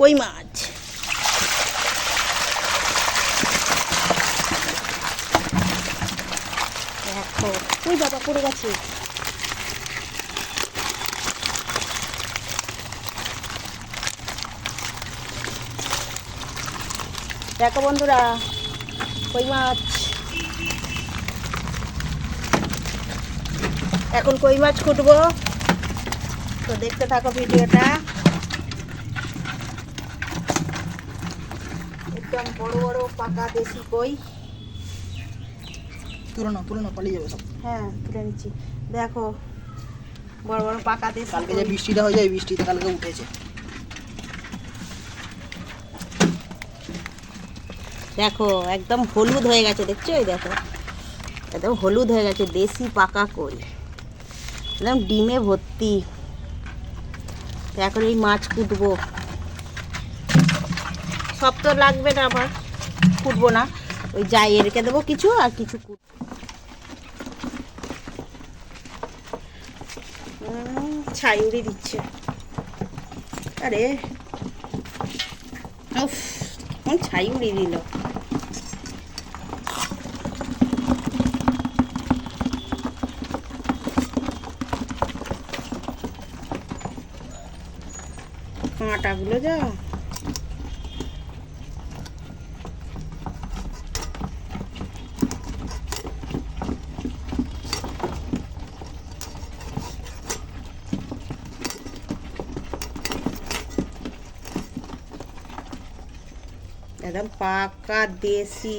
কই মাছ? দেখো ওই বাবা পড়ে গেছে? দেখো বন্ধুরা, কই মাছ? এখন কই মাছ কুটবো তো দেখতে থাকো ভিডিওটা। একদম বড় বড় পাকা দেশি কই পালিয়ে যাবে সব। হ্যাঁ তুলে নিচ্ছি। দেখো বড় বড় পাকা দেশি কালকে যে বৃষ্টিটা হয়ে যায় বৃষ্টিতে কালকে উঠেছে। দেখো একদম হলুদ হয়ে গেছে দেখছ? এই দেখো। একদম হলুদ হয়ে গেছে দেশি পাকা কই। একদম ডিমে ভর্তি। এখন এই মাছ কুটবো। সব তো লাগবে না আমার কুটবো না। ওই যাই রেখে দেবো কিছু আর কিছু কুট ছাই উড়িয়ে দিচ্ছে। আরে। ছাই উড়িয়ে দিল। কাঁটাগুলো যা। একদম পাকা দেশি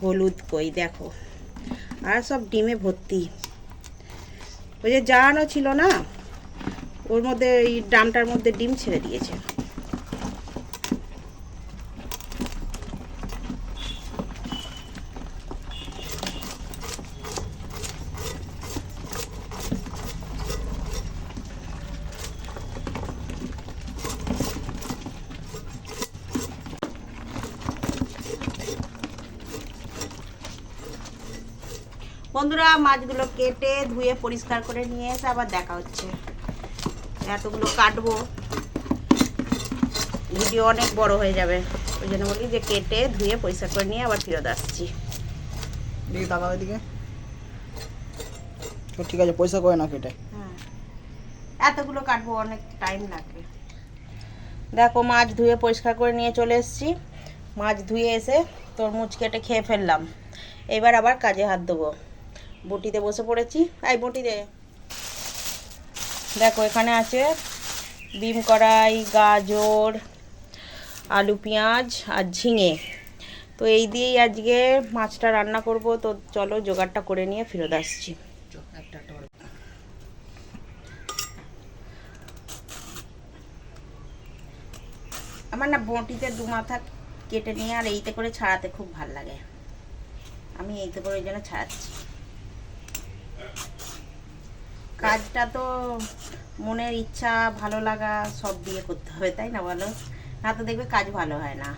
হলুদ কই, দেখো। আর সব ডিমে ভর্তি। ওই যে জানো ছিল না, ওর মধ্যে এই ডামটার মধ্যে ডিম ছেড়ে দিয়েছে। বন্ধুরা মাছগুলো কেটে ধুয়ে পরিষ্কার করে নিয়ে এসে আবার দেখা হচ্ছে। এতগুলো কাটবো। ভিডিও অনেক বড় হয়ে যাবে। ওই জন্য বলি যে কেটে ধুয়ে পরিষ্কার করে নিয়ে আবার ফেরত আসছি। ঠিক আছে পয়সা করে না কেটে। হ্যাঁ। এতগুলো কাটবো অনেক টাইম লাগবে দেখো মাছ ধুয়ে পরিষ্কার করে নিয়ে চলে এসেছি। মাছ ধুয়ে এসে তরমুজ কেটে খেয়ে ফেললাম। এবার আবার কাজে হাত দেবো। বটিতে বসে পড়েছি। এই বটি দে দেখো, এখানে আছে বিম কড়াই, গাজর, আলু পেঁয়াজ আর ঝিঙে। তো এই দিয়েই আজকে মাছটা রান্না করব। তো চলো, জোগাড়টা করে নিয়ে ফেরত আসছি। আমার না বটিতে দু মাথা কেটে নিয়ে আর এইতে করে ছাড়াতে খুব ভালো লাগে। আমি এইতে করে ওই জন্য ছাড়াচ্ছি। কাজটা তো মনের ইচ্ছা, ভালো লাগা সব দিয়ে করতে হবে, তাই না বলো? না তো দেখবে কাজ ভালো হয় না।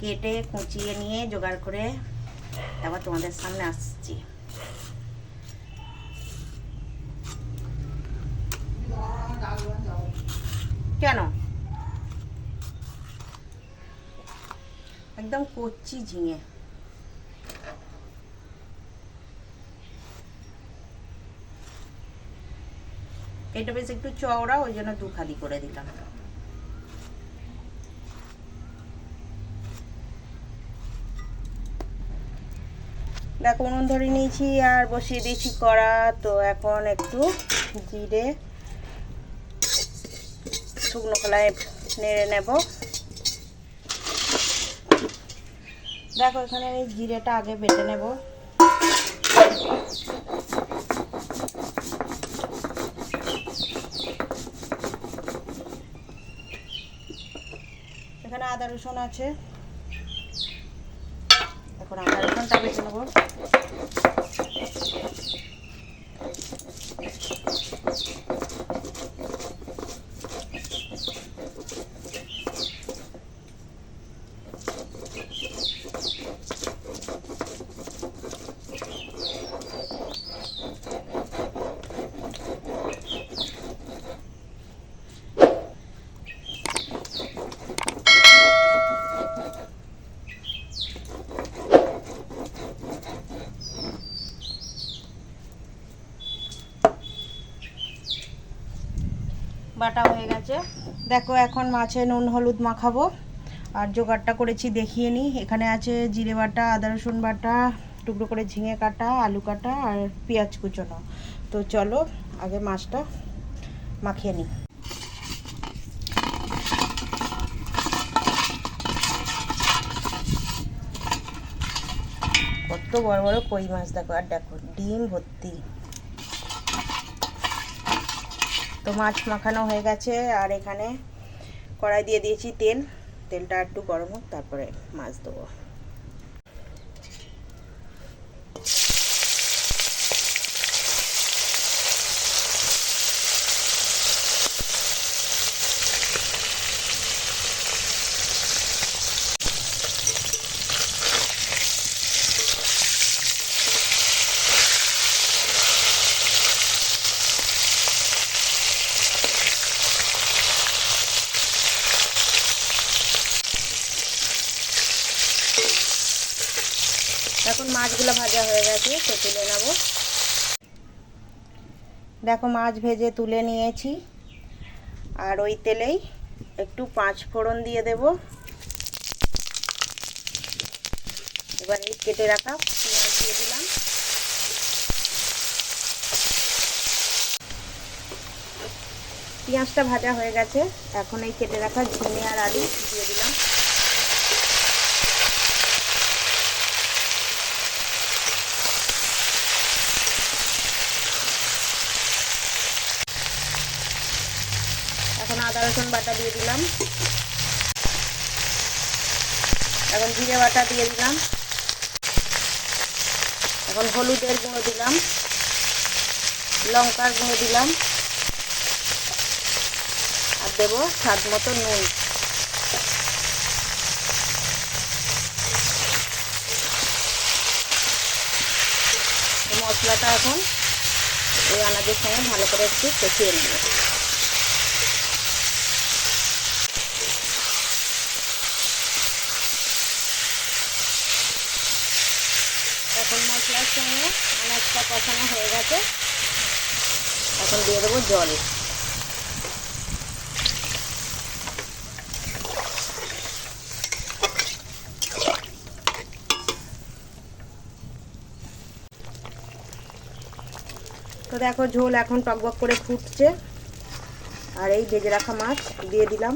কেটে, কুচিয়ে নিয়ে জোগাড় করে তারপর তোমাদের সামনে আসছি। কেন? একদম কচ্ছি ঝিঙে। এটা বেশ একটু চওড়া, ওই জন্য দু খালি করে দিলাম। দেখো উনুন ধরে নিয়েছি আর বসিয়ে দিয়েছি কড়া, তো এখন একটু জিরে, শুকনো কলায় নেড়ে নেব। দেখো, এখানে আমি জিরেটা আগে বেটে নেব এখানে আদা রসুন আছে। এখন আদা রসুনটা বেছে নেব বাটা হয়ে গেছে। দেখো, এখন মাছে নুন, হলুদ মাখাবো। আর জোগাড়টা করেছি, দেখিয়ে নিই এখানে আছে জিরে বাটা, আদা রসুন বাটা, টুকরো করে ঝিঙে কাটা, আলু কাটা আর পেঁয়াজ কুচোনো। তো চলো, আগে মাছটা মাখিয়ে নিই কত বড় বড় কই মাছ, দেখো। আর দেখো, ডিম ভর্তি। তো মাছ মাখানো হয়ে গেছে, আর এখানে কড়াই দিয়ে দিয়েছি তেল। তেলটা একটু গরম হোক, তারপরে মাছ দেবো এখন মাছগুলো ভাজা হয়ে গেছে, তো তুলে নেব। দেখো মাছ ভেজে তুলে নিয়েছি। আর ওই তেলেই একটু পাঁচ ফোড়ন দিয়ে দেব। এবার এই কেটে রাখা পেঁয়াজ দিয়ে দিলাম। পেঁয়াজটা ভাজা হয়ে গেছে। এখন এই কেটে রাখা ঝিঙে আর আলু দিয়ে দিলাম এখন আদা রসুন বাটা দিয়ে দিলাম। এখন জিরে বাটা দিয়ে দিলাম। এখন হলুদের গুঁড়ো দিলাম। লঙ্কার গুঁড়ো দিলাম। আর দেবো স্বাদ মতো নুন। মশলাটা এখন এই আনাজের সঙ্গে ভালো করে একটু কষিয়ে নেব এখন মশলার সঙ্গে আনাজটা কষানো হয়ে গেছে। এখন দিয়ে দেবো জল। তো দেখো ঝোল এখন টকবক করে ফুটছে। আর এই ভেজে রাখা মাছ দিয়ে দিলাম।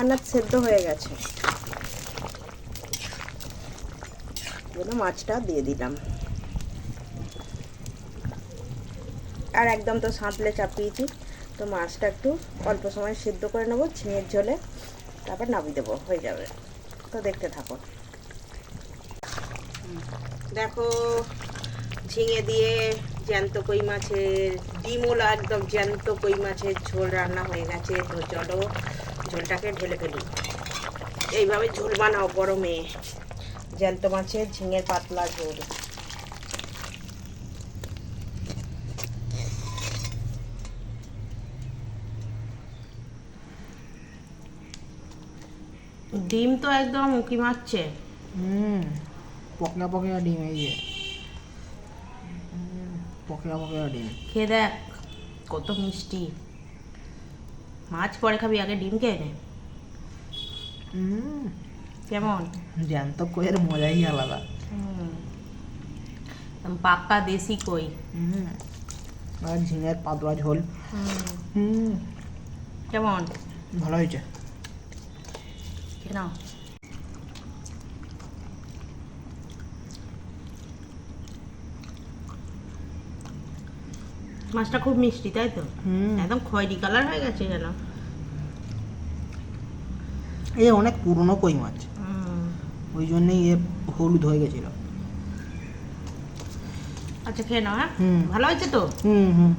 আনাজ সেদ্ধ হয়ে গেছে। মাছটা দিয়ে দিলাম। আর একদম তো সাঁতলে চাপিয়েছি। তো মাছটা একটু অল্প সময় সিদ্ধ করে নেব, ঝিঙের ঝোলে। তারপর নামিয়ে দেবো, হয়ে যাবে। তো দেখতে থাকো। দেখো, ঝিঙে দিয়ে জ্যান্ত কই মাছের ডিমওলা একদম জ্যান্ত কই মাছের ঝোল রান্না হয়ে গেছে। তো চলো, ঝোলটাকে ঢেলে ফেলি। এইভাবে ঝোল বানাও গরমে জ্যান্ত মাছের, ঝিঙের পাতলা ঝোল। ডিম তো একদম উঁকি মারছে। হুম পকড়া পকড়া ডিম এই যে। পকড়া পকড়া ডিম। খেয়ে দেখ কত মিষ্টি। মাছ পরে খাবি আগে ডিম খেয়ে নে। হুম। কেমন? জ্যান্ত কইয়ের মজাই আলাদা। হুম। পাক্কা দেশি কই। হুম। আর ঝিঙের পাতলা ঝোল। হুম। কেমন? ভালো হয়েছে। কেন মাছটা খুব মিষ্টি তাই তো? একদম খয়েরি কালার হয়ে গেছে যেন। এই অনেক পুরনো কই মাছ। ওই জন্যই এ হলুদ হয়ে গেছিল। আচ্ছা খেয়ে নাও হ্যাঁ? হুম। ভালো হয়েছে তো? হুম হুম।